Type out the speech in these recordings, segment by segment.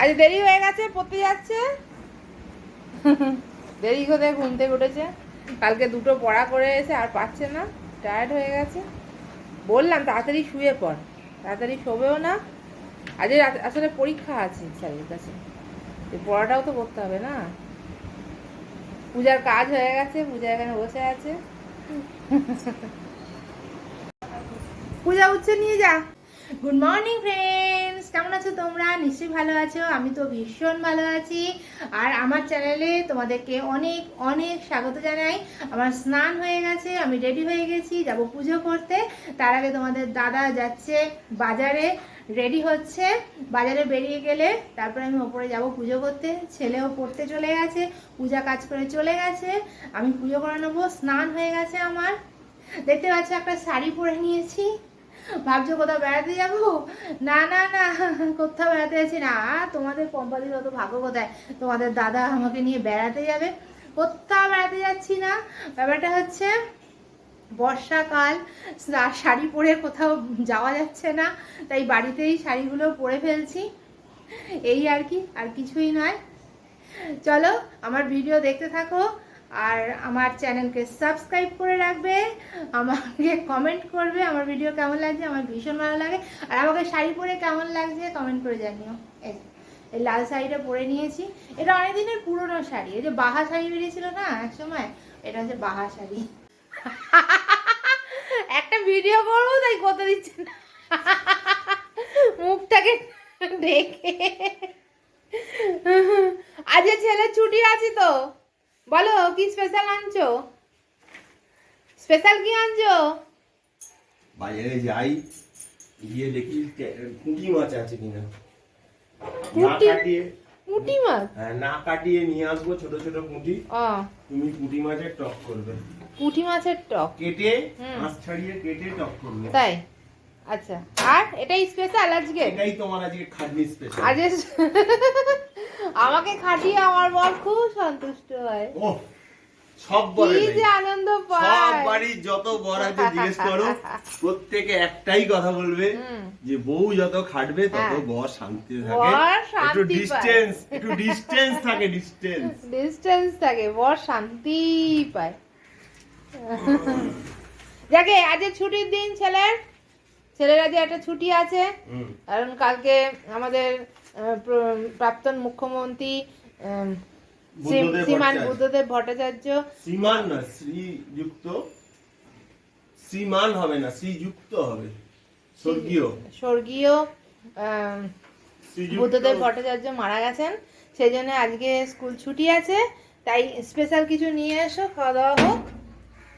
আজ দেরি হয়ে গেছে, পড়তে যাচ্ছে। দেরি করে ঘুম উঠেছে। কালকে দুটো পড়া করে এসে আর পাচ্ছে না টায়ার্ড হয়ে গেছে। বললাম, তাড়াতাড়ি শুয়ে পড়, তাড়াতাড়ি শোবেও না। আজ আসলে পরীক্ষা আছে স্যারের কাছে। পড়াটাও তো করতে হবে না। পূজার কাজ হয়ে গেছে, পূজা এখানে বসে আছে। পূজা, উঠছে, নিয়ে যা। গুড মর্নিং ফ্রেন্ডস কেমন আছো তোমরা? নিশ্চয়ই ভালো আছো। আমি তো ভীষণ ভালো আছি। আর আমার চ্যানেলে তোমাদেরকে অনেক অনেক স্বাগত জানাই। আমার স্নান হয়ে গেছে, আমি রেডি হয়ে গেছি, যাব পুজো করতে। তার আগে তোমাদের দাদা যাচ্ছে বাজারে রেডি হচ্ছে। বাজারে বেরিয়ে গেলে তারপরে আমি ওপরে যাব পুজো করতে। ছেলেও পড়তে চলে গেছে, পূজা কাজ করে চলে গেছে। আমি পুজো করে নেব। স্নান হয়ে গেছে আমার। দেখতে পাচ্ছ, একটা শাড়ি পরে নিয়েছি। ভাবছ কোথাও বেড়াতে যাব? না না না, কোথাও বেড়াতে যাচ্ছি না। তোমাদের কোম্পানির অত ভাগ্য কোথায়? তোমাদের দাদা আমাকে নিয়ে বেড়াতে যাবে। কোথাও বেড়াতে যাচ্ছি না। ব্যাপারটা হচ্ছে, বর্ষাকাল শাড়ি পরে কোথাও যাওয়া যাচ্ছে না। তাই বাড়িতেই শাড়িগুলো পরে ফেলছি। এই আর কি, আর কিছুই নয়। চলো, আমার ভিডিও দেখতে থাকো। আর আমার চ্যানেলকে সাবস্ক্রাইব করে রাখবে, আমাকে কমেন্ট করবে, আমার ভিডিও কেমন লাগছে, আমার ভীষণ ভালো লাগে, আর আমাকে শাড়ি পরে কেমন লাগছে কমেন্ট করে জানিও। এই এই লাল শাড়িটা পরে নিয়েছি। এটা অনেক দিনের পুরনো শাড়ি, এই যে বাহা শাড়ি বেরিয়েছিল না এক সময় এটা হচ্ছে বাহা শাড়ি। একটা ভিডিও করব, তাই করতে দিচ্ছে না। মুখটাকে দেখে আজকে ছেলের ছুটি আছে তো? বলো কি স্পেশাল আনছো? স্পেশাল কি আনছো? বাজারে যাই গিয়ে দেখি টে- পুঁটি মাছ আছে কিনা। না? কাটিয়ে পুঁটি মাছ? হ্যাঁ, না কাটিয়ে নিয়ে আসব ছোট ছোট পুঁটি তুমি পুঁটি মাছের টক করবে। পুঁটি মাছের টক? কেটে মাছ ছাড়িয়ে কেটে টক করবে। তাই? আচ্ছা। আর এটাই স্পেশাল আজকে? এটাই তোমার আজকে খাদ্য স্পেশাল আজ আমাকে খাটিয়ে আমার বর খুব সন্তুষ্ট হয়। ও সব বলে কি যে আনন্দ পায়। সব বাড়ির যত বর আছে জিজ্ঞেস করো প্রত্যেকে একটাই কথা বলবে যে বউ যত খাটবে তত হ্যাঁ। বর শান্তি বর থাকে। একটু। ডিস্টেন্স একটু ডিস্টেন্স থাকে ডিস্টেন্স ডিস্টেন্স থাকে বর শান্তি পায়। যাকে আজ ছুটির দিন ছেলের। ছেলের আজ একটা ছুটি আছে। কারণ কালকে আমাদের প্রাক্তন মুখ্যমন্ত্রী শ্রীমান ভট্টাচার্য। বুদ্ধদেব ভট্টাচার্য। শ্রীমান না শ্রীযুক্ত। শ্রীমান হবে না শ্রীযুক্ত হবে। স্বর্গীয়। স্বর্গীয় বুদ্ধদেব ভট্টাচার্য মারা গেছেন। সেই জন্য আজকে স্কুল ছুটি আছে তাই স্পেশাল কিছু নিয়ে এসো খাওয়া দাওয়া হোক।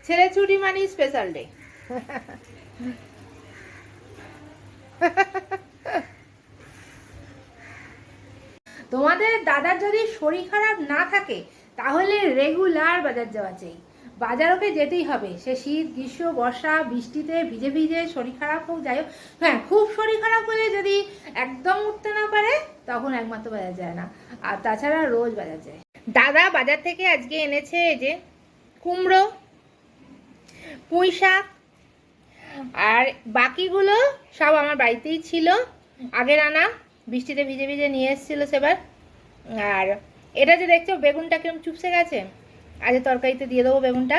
ছেলে ছুটি মানে স্পেশাল ডে। তোমাদের দাদার যদি শরীর খারাপ না থাকে, তাহলে রেগুলার বাজার যাওয়া চাই। বাজার ওকে যেতেই হবে। সে শীত, গ্রীষ্ম, বর্ষা, বৃষ্টিতে ভিজে ভিজে শরীর খারাপ হোক, যাই হোক। হ্যাঁ খুব শরীর খারাপ হলে যদি একদম উঠতে না পারে, তখন একমাত্র বাজার যায় না। আর তাছাড়া রোজ বাজার যায়। দাদা বাজার থেকে আজকে এনেছে এই যে কুমড়ো, পুঁই শাক, আর বাকিগুলো সব আমার বাড়িতেই ছিল। আগের আনা। বৃষ্টিতে ভিজে ভিজে নিয়ে এসেছিল সেবার। আর এটা যে দেখছ, বেগুনটা কিরম চুপসে গেছে? আজ তরকারিতে দিয়ে দেবো বেগুনটা।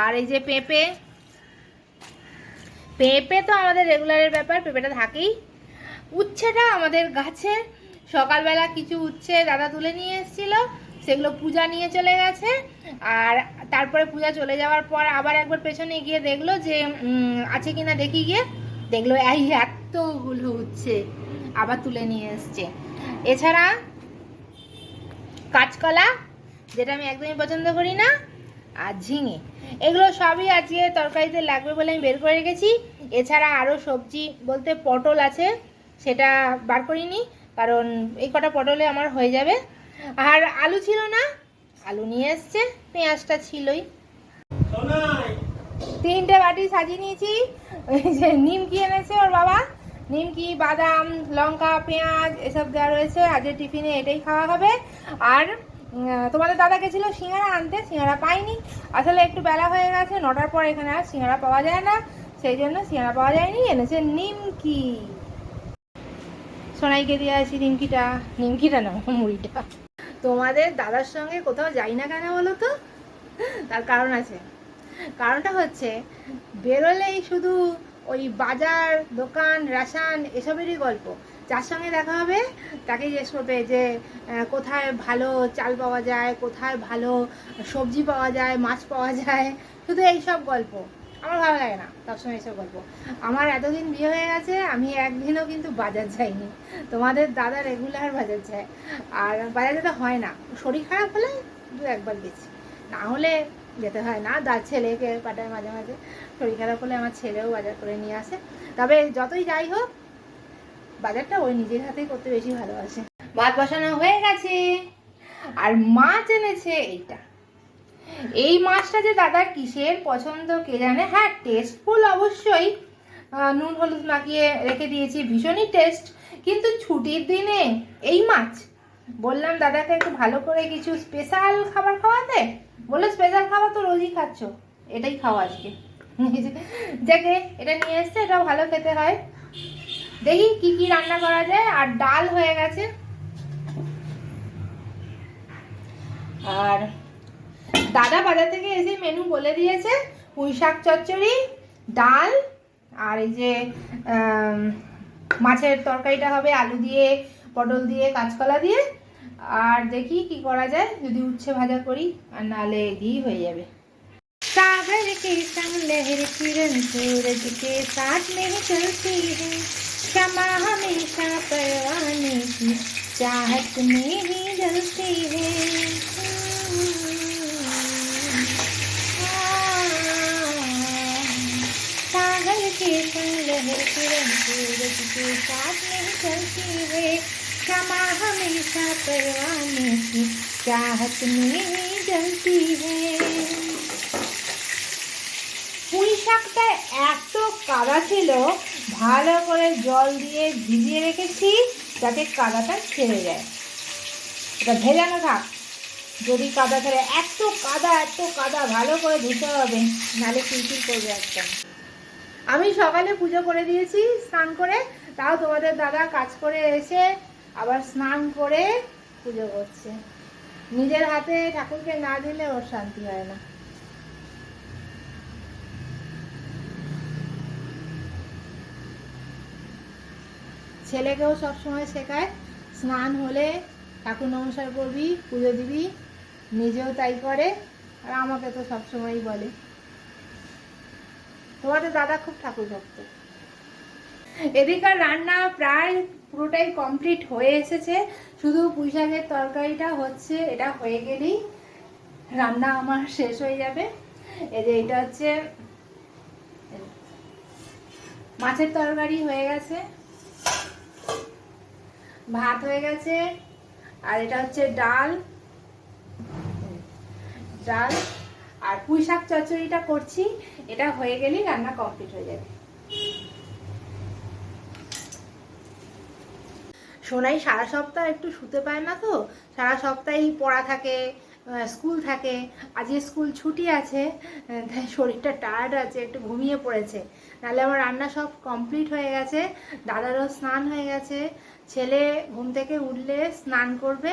আর এই যে পেঁপে। পেঁপে তো আমাদের রেগুলারের ব্যাপার, পেঁপেটা থাকেই। উচ্ছেটা আমাদের গাছে। সকালবেলা কিছু উচ্ছে দাদা তুলে নিয়ে এসেছিল, সেগুলো পূজা নিয়ে চলে গেছে। আর তারপরে পূজা চলে যাওয়ার পর আবার একবার পেছনে গিয়ে দেখল যে আছে কিনা দেখি গিয়ে। দেখল এই এতগুলো উচ্ছে। আবার তুলে নিয়ে এসছে। এছাড়া কাঁচকলা যেটা আমি একদমই পছন্দ করি না আর ঝিঙে। এগুলো সবই আজকে তরকারিতে লাগবে বলে আমি বের করে রেখেছি। এছাড়া আরও সবজি বলতে পটল আছে সেটা বার করিনি কারণ এই কটা পটলে আমার হয়ে যাবে। আর আলু ছিল না আলু নিয়ে এসছে পেঁয়াজটা ছিলই। তিনটে বাটি সাজিয়ে নিয়েছি ওই যে নিমকি এনেছে ওর বাবা। নিমকি, বাদাম, লঙ্কা, পেঁয়াজ, এসব দেওয়া রয়েছে। আজকে টিফিনে এটাই খাওয়া হবে। আর তোমাদের দাদা গেছিল সিঙ্গারা আনতে, সিঙ্গারা পাইনি আসলে একটু বেলা হয়ে গেছে, নটার পর এখানে আর সিঙ্গারা পাওয়া যায় না। সেই জন্য সিঙ্গারা পাওয়া যায়নি, এনেছে নিমকি। সোনাইকে দিয়ে আসি নিমকিটা। নিমকিটা না, মুড়িটা। তোমাদের দাদার সঙ্গে কোথাও যাই না কেন বলো তো? তার কারণ আছে। কারণটা হচ্ছে, বেরোলেই শুধু ওই বাজার, দোকান, রেশন, এসবেরই গল্প। যার সঙ্গে দেখা হবে তাকে জিজ্ঞেস করবে যে কোথায় ভালো চাল পাওয়া যায়, কোথায় ভালো সবজি পাওয়া যায়, মাছ পাওয়া যায়। শুধু এইসব গল্প। আমার ভালো লাগে না সবসময় এইসব গল্প। আমার এতদিন বিয়ে হয়ে গেছে, আমি একদিনও কিন্তু বাজার যাইনি। তোমাদের দাদা রেগুলার বাজার যায়। আর বাজার যেতে হয় না। শরীর খারাপ হলে দু একবার গেছি। না হলে যেতে হয় না। দা ছেলেকে পাঠায় মাঝে মাঝে। শরীর খারাপ হলে আমার ছেলেও বাজার করে নিয়ে আসে। তবে যতই যাই হোক, বাজারটা ওই নিজের হাতেই করতে বেশি ভালোবাসে। ভাত বসানো হয়ে গেছে। আর মাছ এনেছে এইটা। এই মাছটা যে দাদার কিসের পছন্দ কে জানে? হ্যাঁ টেস্টফুল অবশ্যই। নুন, হলুদ মাখিয়ে রেখে দিয়েছি। ভীষণই টেস্ট কিন্তু ছুটির দিনে এই মাছ বললাম, দাদাকে একটু ভালো করে কিছু স্পেশাল খাবার খাওয়াতে? বলল স্পেশাল খাবার তো রোজই খাচ্ছ, এটাই খাও আজকে। যাকে এটা নিয়ে এসছে এটাও ভালো খেতে হয়। দেখি কি কি রান্না করা যায়, আর ডাল হয়ে গেছে। আর দাদা বাজার থেকে এসে মেনু বলে দিয়েছে, পুঁই শাক চচ্চড়ি, ডাল, আর এই যে মাছের তরকারিটা হবে আলু দিয়ে, পটল দিয়ে, কাঁচকলা দিয়ে। আর দেখি কি করা যায় যদি উচ্ছে ভাজা করি আর নাহলে ঘি হয়ে যাবে सागर के संग लहर किरण सूरज के साथ में चलती है क्षमा हमेशा परवाने की चाहत में ही जलती है सागर के संग लहर किरण सूरज के साथ में चलती है क्षमा हमेशा परवाने की चाहत में ही जलती है পুঁই শাকটা এত কাদা ছিল ভালো করে জল দিয়ে ভিজিয়ে রেখেছি যাতে কাদাটা ছেড়ে যায় এটা ভেজানো থাক যদি কাদা ছেড়ে এত কাদা এত কাদা ভালো করে ধুতে হবে নাহলে কিরকির করবে একদম আমি সকালে পুজো করে দিয়েছি স্নান করে তাও তোমাদের দাদা কাজ করে এসে আবার স্নান করে পুজো করছে। নিজের হাতে ঠাকুরকে না দিলে ওর শান্তি হয় না। ছেলেকেও সবসময় শেখায়, স্নান হলে ঠাকুর নমস্কার করবি, পুজো দিবি, নিজেও তাই করে, আর আমাকে তো সবসময়ই বলে। তোমাদের দাদা খুব ঠাকুর ভক্ত এদিকার রান্না প্রায় পুরোটাই কমপ্লিট হয়ে এসেছে। শুধু পুঁই শাকের তরকারিটা হচ্ছে, এটা হয়ে গেলেই রান্না আমার শেষ হয়ে যাবে। এই যে এটা হচ্ছে, মাছের তরকারি হয়ে গেছে, ভাত হয়ে গেছে, আর এটা হচ্ছে ডাল। ডাল আর পুঁই শাক চচ্চড়িটা করছি, এটা হয়ে গেলেই রান্না কমপ্লিট হয়ে যাবে। সোনাই সারা সপ্তাহ একটু শুতে পায় না তো, সারা সপ্তাহেই পড়া থাকে স্কুল থাকে, আজকে স্কুল ছুটি আছে তাই শরীরটা টায়ার্ড আছে, একটু ঘুমিয়ে পড়েছে। নাহলে আমার রান্না সব কমপ্লিট হয়ে গেছে, দাদারও স্নান হয়ে গেছে, ছেলে ঘুম থেকে উঠলে স্নান করবে,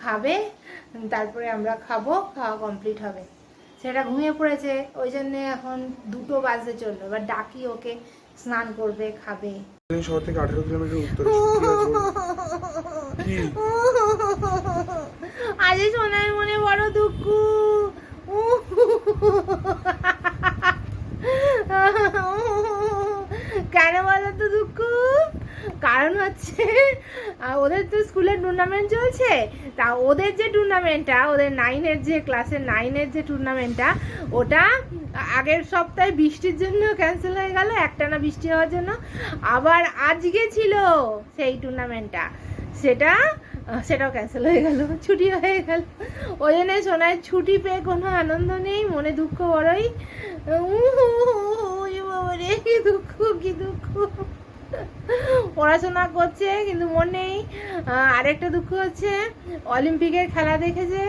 খাবে, তারপরে আমরা খাব, খাওয়া কমপ্লিট হবে। সেটা ঘুমিয়ে পড়েছে, ওই জন্যে এখন দুটো বাজতে চলল, এবার ডাকি ওকে, স্নান করবে, খাবে। শহর থেকে আঠারো কিলোমিটার সোনার মনে বড় দুঃখ। কেন বলো তো দুঃখ? কারণ হচ্ছে ওদের তো স্কুলের টুর্নামেন্ট চলছে। তা ওদের যে টুর্নামেন্টটা ওদের নাইনের যে ক্লাসের নাইনের যে টুর্নামেন্টটা ওটা আগের সপ্তাহে বৃষ্টির জন্য ক্যান্সেল হয়ে গেল একটানা বৃষ্টি হওয়ার জন্য আবার আজকে ছিল সেই টুর্নামেন্টটা সেটা সেটাও ক্যান্সেল হয়ে গেল ছুটি হয়ে গেল ওই জন্য সোনায় ছুটি পেয়ে কোনো আনন্দ নেই মনে দুঃখ বড়ই দুঃখ কি দুঃখ পড়াশোনা করছে, কিন্তু মন নেই। আরেকটা দুঃখ হচ্ছে, অলিম্পিকের খেলা দেখেছে,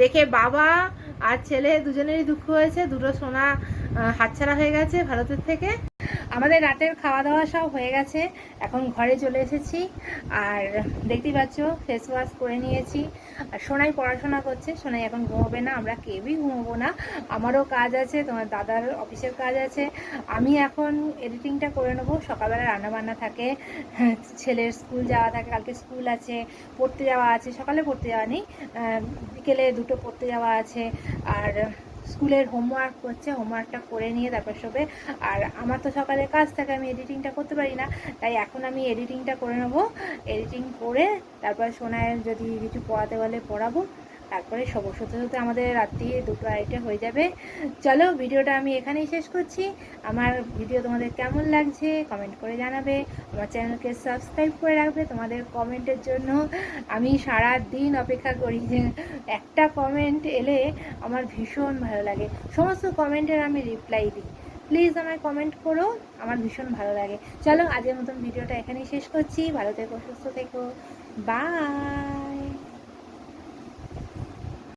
দেখে বাবা আর ছেলে দুজনেরই দুঃখ হয়েছে, দুটো সোনা হাতছাড়া হয়ে গেছে ভারতের থেকে। আমাদের রাতের খাওয়া দাওয়া সব হয়ে গেছে। এখন ঘরে চলে এসেছি। আর দেখতেই পাচ্ছ ফেস ওয়াশ করে নিয়েছি। আর সোনাই পড়াশোনা করছে। সোনাই এখন ঘুমোবে না, আমরা কেউই ঘুমোবো না। আমারও কাজ আছে, তোমার দাদার অফিসের কাজ আছে। আমি এখন এডিটিংটা করে নেব। সকালবেলা রান্নাবান্না থাকে, ছেলের স্কুল যাওয়া থাকে, কালকে স্কুল আছে, পড়তে যাওয়া আছে। সকালে পড়তে যাওয়া নেই বিকেলে দুটো পড়তে যাওয়া আছে। আর স্কুলের হোমওয়ার্ক করছে হোমওয়ার্কটা করে নিয়ে তারপর সবে আর আমার তো সকালে কাজ থাকে, আমি এডিটিংটা করতে পারি না, তাই এখন আমি এডিটিংটা করে নেব। এডিটিং করে তারপর সোনায় যদি কিছু পড়াতে বলে, পড়াবো। তারপরে সব সত্যি সত্যি আমাদের রাত্রি দুটো আড়াইটে হয়ে যাবে। চলো, ভিডিওটা আমি এখানেই শেষ করছি। আমার ভিডিও তোমাদের কেমন লাগছে কমেন্ট করে জানাবে। আমার চ্যানেলকে সাবস্ক্রাইব করে রাখবে তোমাদের কমেন্টের জন্য। আমি সারা দিন অপেক্ষা করি যে একটা কমেন্ট এলে আমার ভীষণ ভালো লাগে। সমস্ত কমেন্টের আমি রিপ্লাই দিই। প্লিজ আমায় কমেন্ট করো, আমার ভীষণ ভালো লাগে। চলো আজকের মতন ভিডিওটা এখানেই শেষ করছি। ভালো থেকো, সুস্থ থেকো। বাই!